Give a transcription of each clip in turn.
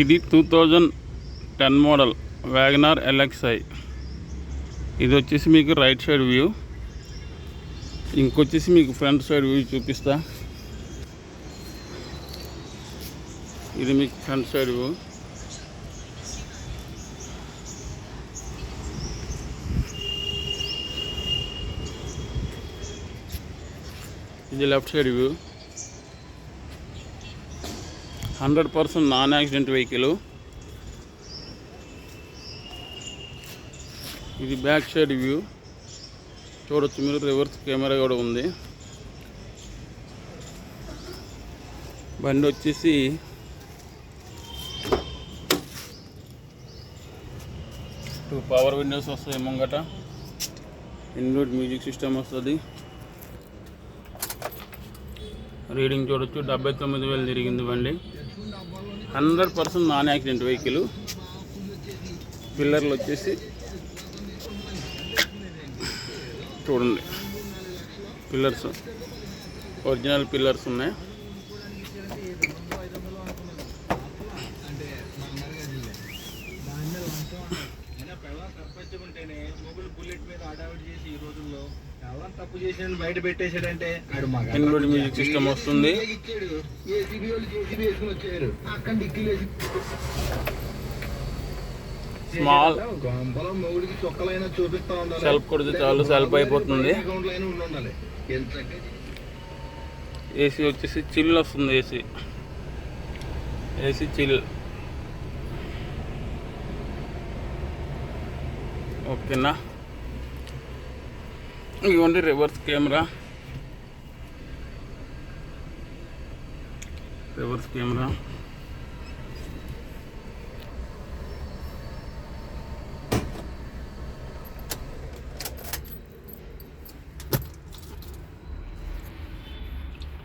ఇది two thousand ten model WagonR LXI. ఇది వచ్చేసి మీకు రైట్ సైడ్ వ్యూ. ఇంకొచ్చేసి మీకు ఫ్రంట్ సైడ్ వ్యూ చూపిస్తా. ఇది మీకు ఫ్రంట్ సైడ్ వ్యూ. ఇది left side view. Hundred percent non accident vehicle. ఇది బ్యాక్ సైడ్ వ్యూ. చూడొచ్చు మీరు రివర్స్ కెమెరా కూడా ఉంది. బండి వచ్చేసి టూ పవర్ విండోస్ వస్తాయి ముంగట. ఇన్లూడ్ మ్యూజిక్ సిస్టమ్ వస్తుంది. రీడింగ్ చూడొచ్చు. డెబ్బై తొమ్మిది వేలు తిరిగింది బండి. Hundred percent non accident vehicle. పిల్లర్లు వచ్చేసి చూడండి. పిల్లర్స్ ఒరిజినల్ పిల్లర్స్ ఉన్నాయి. ఉంటేనే మొబైల్ బుల్లెట్ మీద అడావిడ్ చేసి ఈ రోజుల్లో ఎవరైనా తప్పు చేసిన బయట పెట్టేశాడంటే ఆడు మగ ఇన్లూడ్ మ్యూజిక్ సిస్టమ్ వస్తుంది. ఇచ్చాడు? ఏసీబీ వాళ్ళు జేసీబీ వేసుకుని వచ్చారు? అక్కడ డిక్కీలు వేసి Small. గొంపలో మొగుడికి చొక్కలైనా చూపిస్తా ఉండాలి. సెల్ఫ్ కొడితే చాలు సెల్ఫ్ అయిపోతుంది. ఏసీ వచ్చేసి చిల్ వస్తుంది ఏసీ. AC chill. ఓకేనా? ఇవ్వండి రివర్స్ కెమెరా రివర్స్ కెమెరా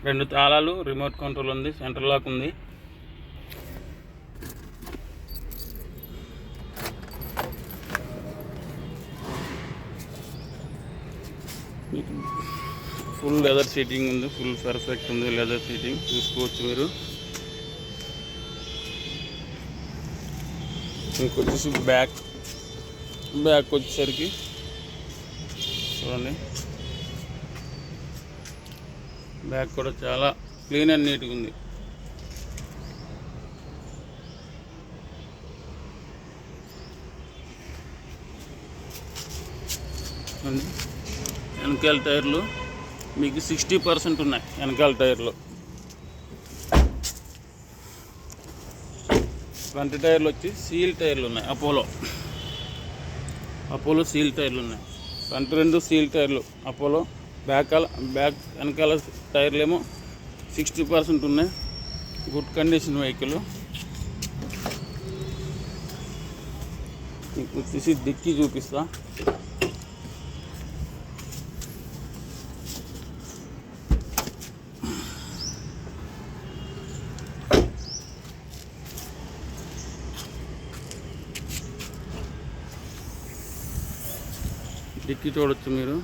రెండు తాళాలు రిమోట్ కంట్రోల్ ఉంది సెంటర్ లాక్ ఉంది. ఫుల్ లెదర్ సీటింగ్ ఉంది ఫుల్ పర్ఫెక్ట్ ఉంది లెదర్ సీటింగ్. చూసుకోవచ్చు మీరు. ఇంకొచ్చేసి బ్యాక్ బ్యాక్ వచ్చేసరికి చూడండి. బ్యాక్ కూడా చాలా క్లీన్ అండ్ నీట్గా ఉంది. అండి. వెనకాల టైర్లు. మీకు సిక్స్టీ పర్సెంట్ ఉన్నాయి వెనకాల టైర్లు. ఫ్రంట్ టైర్లు వచ్చి సీల్ టైర్లు ఉన్నాయి అపోలో. అపోలో సీల్ టైర్లు ఉన్నాయి. ఫ్రంట్ రెండు సీల్ టైర్లు అపోలో. బ్యాకాల బ్యాక్ వెనకాల టైర్లు ఏమో సిక్స్టీ పర్సెంట్ ఉన్నాయి. Good condition vehicle. మీకు వచ్చేసి డిక్కీ చూపిస్తా. డిక్కీ చూడొచ్చు మీరు.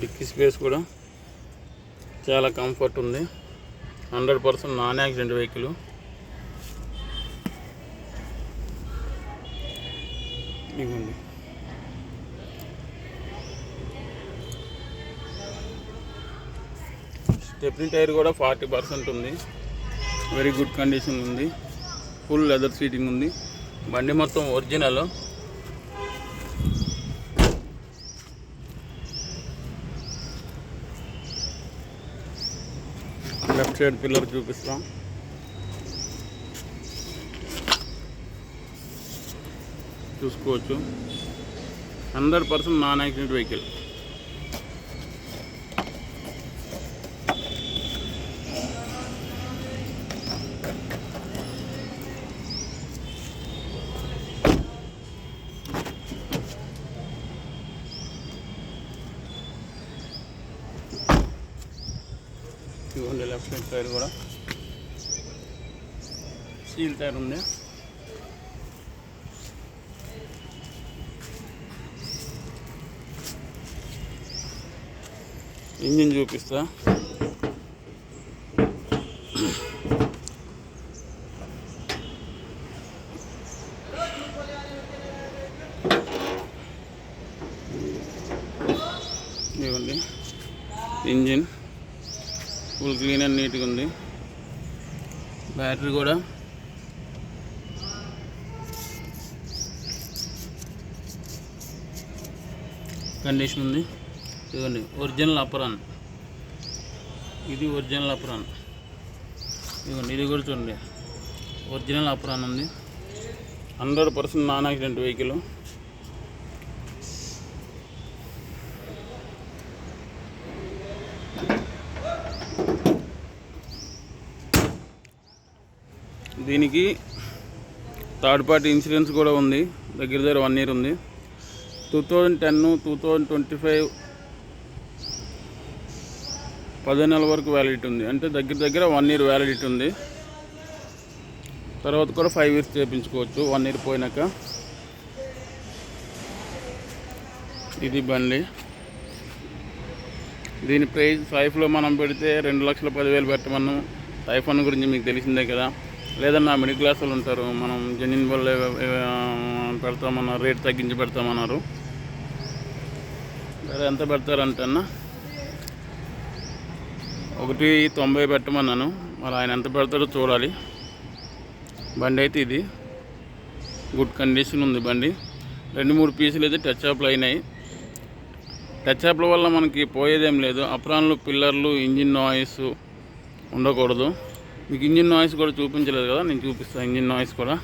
డిక్కీ స్పేస్ కూడా చాలా కంఫర్ట్ ఉంది. Hundred percent non accident vehicle. ఇవ్వండి స్టెప్నీ టైర్ కూడా ఫార్టీ పర్సెంట్ ఉంది. వెరీ గుడ్ కండిషన్ ఉంది. ఫుల్ లెదర్ సీటింగ్ ఉంది. బండి మొత్తం ఒరిజినల్. లెఫ్ట్ సైడ్ పిల్లర్ చూపిస్తాం. చూసుకోవచ్చు. Hundred percent non accident vehicle. చూడండి లెఫ్ట్ సైడ్ టైర్ కూడా. సీల్ టైర్ ఉంది. ఇంజిన్ చూపిస్తా. ఇవ్వండి ఇంజిన్ ఫుల్ క్లీన్ అండ్ నీట్గా ఉంది. బ్యాటరీ కూడా. కండిషన్ ఉంది. ఇదిగోండి ఒరిజినల్ అపరాన్. ఇది ఒరిజినల్ అపరాన్. ఇదిగోండి ఇది కూడా చూడండి. ఒరిజినల్ అపరాన్ ఉంది. Hundred percent non accident vehicle. దీనికి థర్డ్ పార్టీ ఇన్సూరెన్స్ కూడా ఉంది. దగ్గర దగ్గర వన్ ఇయర్ ఉంది. Two thousand ten two thousand twenty five పది నెలల వరకు వ్యాలిడిటీ ఉంది. అంటే దగ్గర దగ్గర వన్ ఇయర్ వ్యాలిడిటీ ఉంది. తర్వాత కూడా ఫైవ్ ఇయర్స్ చేయించుకోవచ్చు వన్ ఇయర్ పోయినాక. ఇది బండి. దీని ప్రైస్ సైఫ్లో మనం పెడితే రెండు లక్షల పదివేలు పెట్టమన్నాం. టైఫోన్ గురించి మీకు తెలిసిందే కదా. లేదన్నా మిడిల్ క్లాస్ వాళ్ళు ఉంటారు మనం జెన్యున్ వల్ల పెడతామన్నారు రేట్ తగ్గించి పెడతామన్నారు. సరే ఎంత పెడతారంటే అన్న ఒకటి తొంభై పెట్టమన్నాను మరి ఆయన ఎంత పెడతాడో చూడాలి. బండి అయితే ఇది గుడ్ కండిషన్ ఉంది బండి. రెండు మూడు పీసులు అయితే టచ్ అప్లు అయినాయి. టచ్ అప్ల వల్ల మనకి పోయేదేం లేదు. అప్రాన్లు పిల్లర్లు ఇంజిన్ నాయిస్ ఉండకూడదు. మీకు ఇంజిన్ నాయిస్ కూడా చూపించలేదు కదా నేను చూపిస్తాను ఇంజిన్ నాయిస్ కూడా.